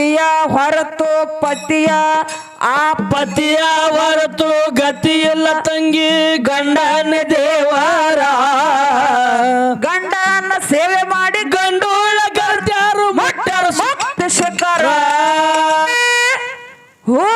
ಪತಿಯ ಹೊರತು ಪತಿಯ ಆ ಪತಿಯ ಹೊರತು ಗತಿಯಿಲ್ಲ ತಂಗಿ. ಗಂಡನ ದೇವರ ಗಂಡನ ಸೇವೆ ಮಾಡಿ ಗಂಡೋಳ ಗಂಟ್ಯಾರು ಮಟ್ಟರು. ಸಪ್ತ ಶಕರ ಹೋ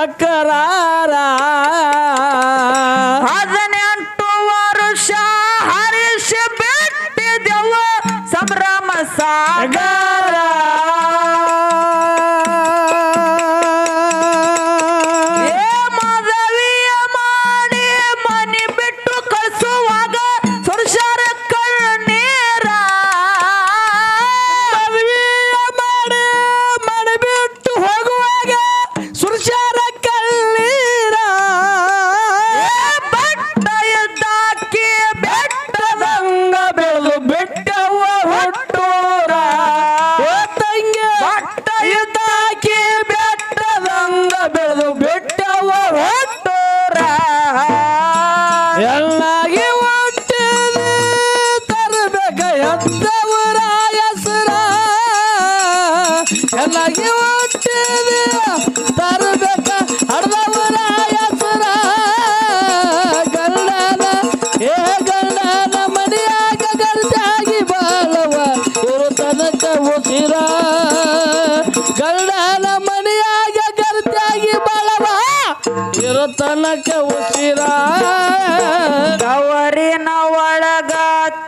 ತಕರಾರ ಹದಿನೆಂಟು ವರ್ಷ ಹರಿಸಿ ಬಿಟ್ಟಿದೆವು. ಸಂಭ್ರಮ ಸಾಗ ಉಸಿರು ತನಕ ಉಸಿರ ತವರಿನ ಒಳಗ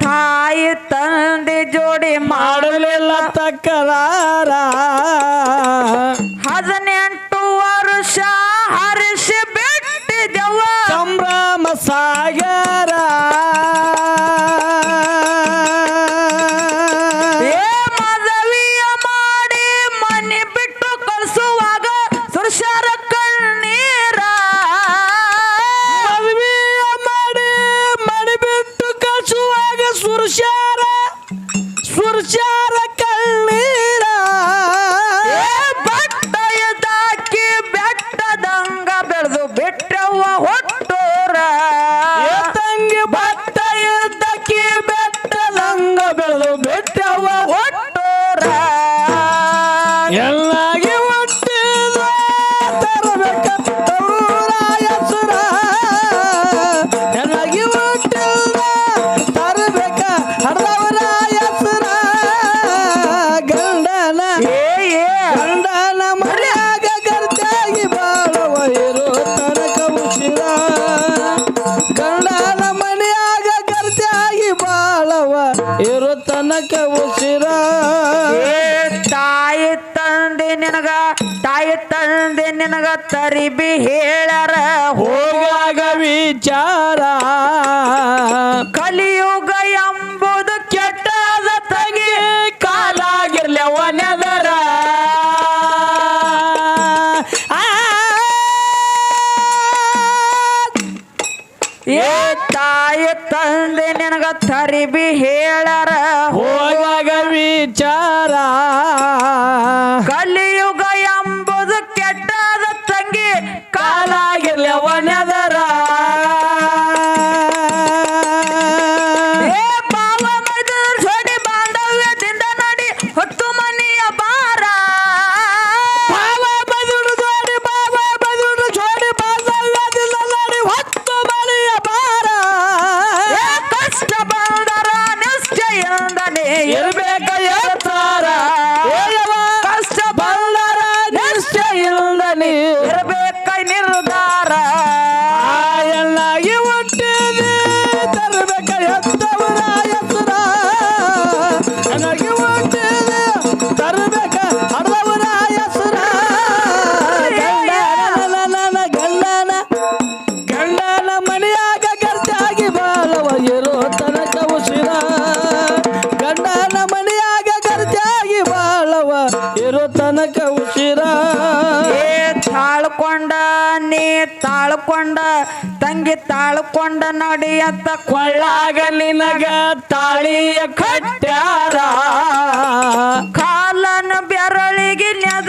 ತಾಯಿ ತಂದೆ ಜೋಡಿ ಮಾಡಲಿಲ್ಲ ತಕ್ಕರಾರ ಯಾರ ಗಂಡನ ಮನೆಯಾಗ ಗರ್ತಿಯಾಗಿ ಬಾಳವ ಇರು ತನಕ ಉಸಿರ. ತಾಯಿ ತಂದೆ ನಿನಗ ತಾಯಿ ತಂದೆ ನಿನಗ ತರಿಬಿ ಹೇಳರ ಹೋಗಾಗ ವಿಚಾರ. ಯಾರಿ ಬಿ ಹೇಳರ ಹೋಗಾಗ ವಿಚಾರ ತಾಳ್ಕೊಂಡ ನಡೆಯತ್ತ ಕೊಳ್ಳಾಗ ನಿನಗ ತಾಳಿಯ ಕಟ್ಟ್ಯಾರ. ಕಾಲನ ಬೆರಳಿಗೆ ನೆದ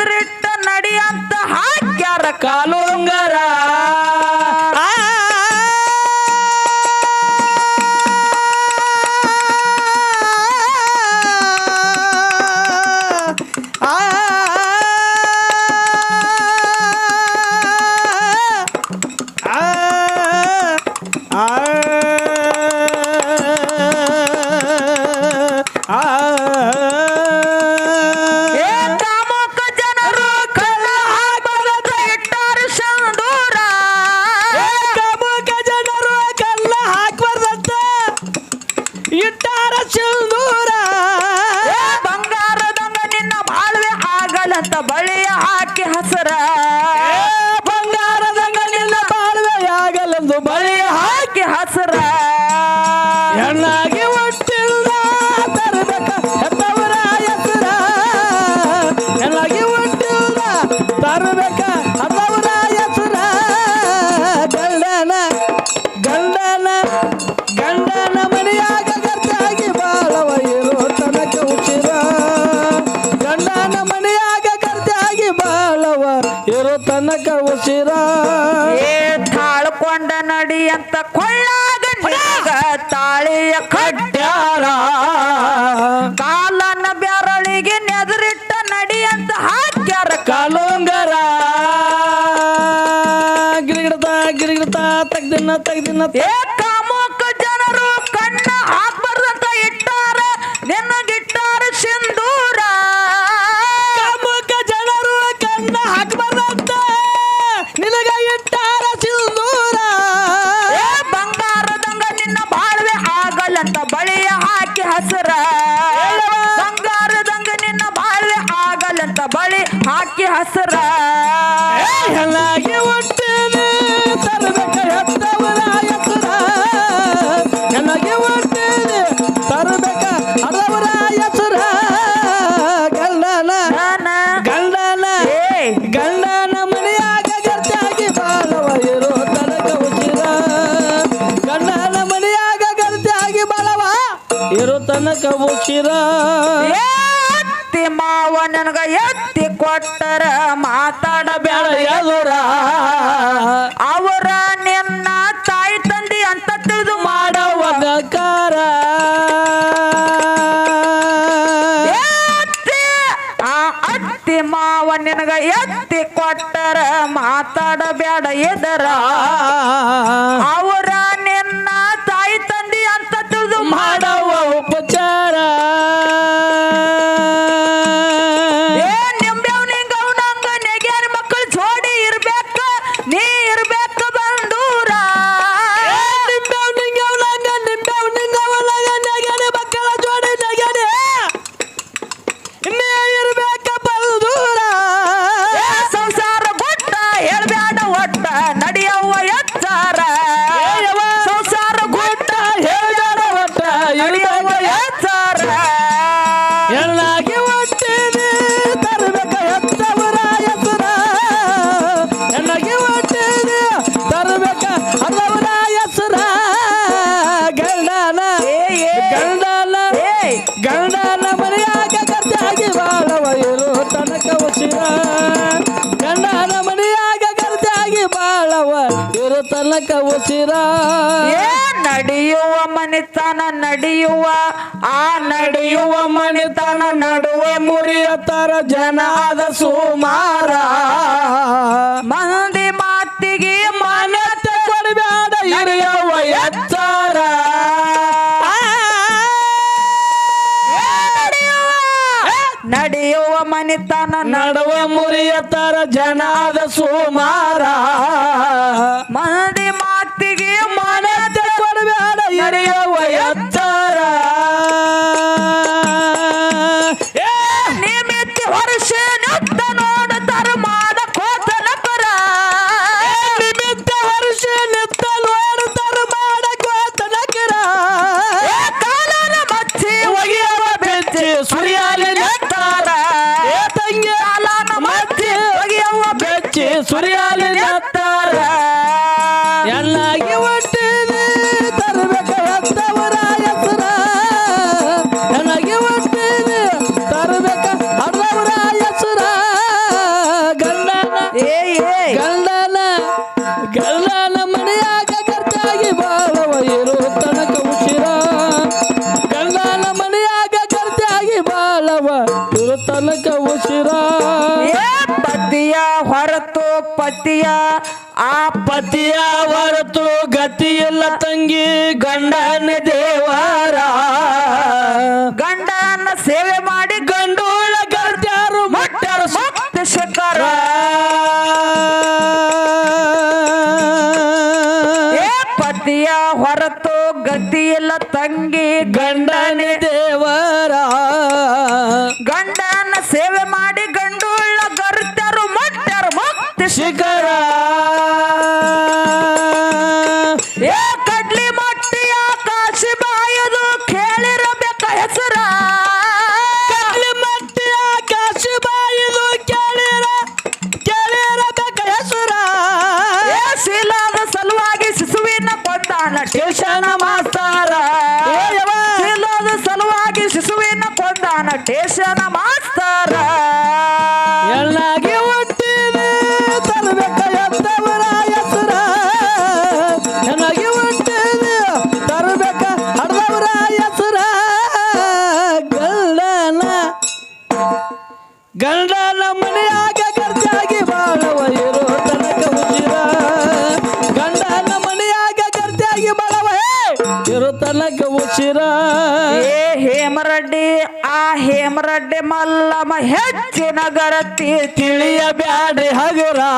do ಮಾವ ಇರೋ ತನಕ ಉಸಿರ. ಏ ತಾಳ್ಕೊಂಡ ನಡಿ ಅಂತ ಕೊಳ್ಳಾಗ ತಾಳಿಯ ಕಡ್ಡಾರ. ಕಾಲನ ಬ್ಯಾರಳಿಗೆ ನೆದರಿಟ್ಟ ನಡಿ ಅಂತ ಹಾಕ್ಯಾರ. ಕಾಲೋಂಗರ. ಗಿರಿಗಿಡತ ಗಿರಿಗಿಡತ ತಗ್ದಿನ ತಗ್ದಿನ. ಏ ಅಂತ ಬಳಿಯ ಹಾಕಿ ಹಸರ. ಬಂಗಾರದಂಗ ನಿನ್ನ ಬಾಲ್ಯ ಆಗಲಂತ ಬಳಿ ಹಾಕಿ ಹಸರ. ಕಬುಕಿರ ಎತ್ತಿ ಮಾವ ನನಗ ಎತ್ತಿ ಕೊಟ್ಟರ ಮಾತಾಡಬೇಡ ಎದುರ ನಡೆಯವ ಇರು ತನಕ ಉಸಿರ ನಡೆಯುವ ಮನಿತನ ನಡೆಯುವ ಆ ನಡೆಯುವ ಮನಿತನ ನಡುವೆ ಮುರಿಯತರ ಜನ ಸುಮಾರ. ಮಂದಿ ಮಾತಿಗೆ ಮನೆ ಕೊಡಬೇಡ ಇರಿಯವ ಎತ್ತಾರ. ನಡೆಯುವ ಮನಿತನ ನಡುವ ಮುರಿಯತರ ಜನಾದ ಸುಮಾರ. ಮನಡಿ ಮಾತಿಗೆ ಮನ ಕೊಡಬೇಡ ನಡೆಯುವ ಗಲ್ಲನ ಮನೆಯಾಗ ಖರ್ಚಾಗಿ ಬಾಳವ ಇರೋ ತನಕ ಉಸಿರ ಗಲ್ಲನ ಮನೆಯಾಗ ಖರ್ಚಾಗಿ ಬಾಳವ ಇರೋ ತನಕ ಉಸಿರ ಪತಿಯ ಹೊರತು ಪತಿಯ, ಆ ಪತಿಯ ಹೊರತು ಗತಿಯಿಲ್ಲ ತಂಗಿ ಗಂಡನದೇ ಗತಿಯಲ್ಲ ತಂಗಿ ಗಂಡನೆ. ದೇವರ. ಗರತಿ ತಿಳಿಯ ಬ್ಯಾಡ್ರಿ ಹಗುರಾ.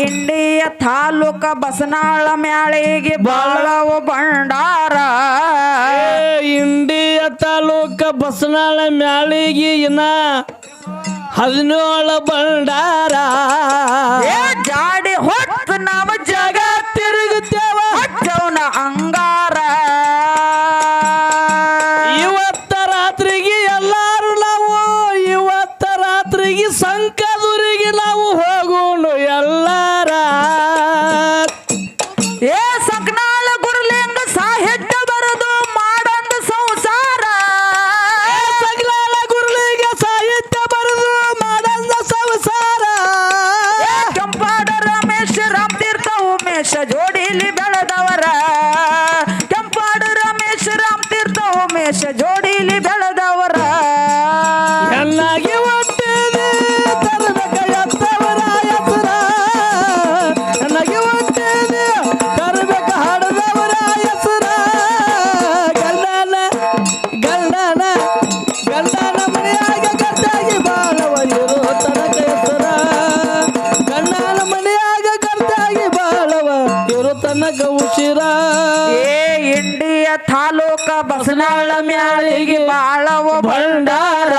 ಇಂಡಿಯ ತಾಲೂಕ ಬಸನಾಳ ಮ್ಯಾಳಿಗೆ ಬಾಳವ ಭಂಡಾರ. ಇಂಡಿಯ ತಾಲೂಕ ಬಸನಾಳ ಮ್ಯಾಳಿಗೆ ಇನ್ನ ಹದಿನೇಳು ಭಂಡಾರ. ಜಾಡಿ ಹೊತ್ತು ನಾವು ಕನಕ ಉಚಿರ ಏ ಇಂಡಿಯ ತಾಲೂಕ ಬಸನಾಳ ಮ್ಯಾಳಿಗೆ ಬಾಳವ ಭಂಡಾರ.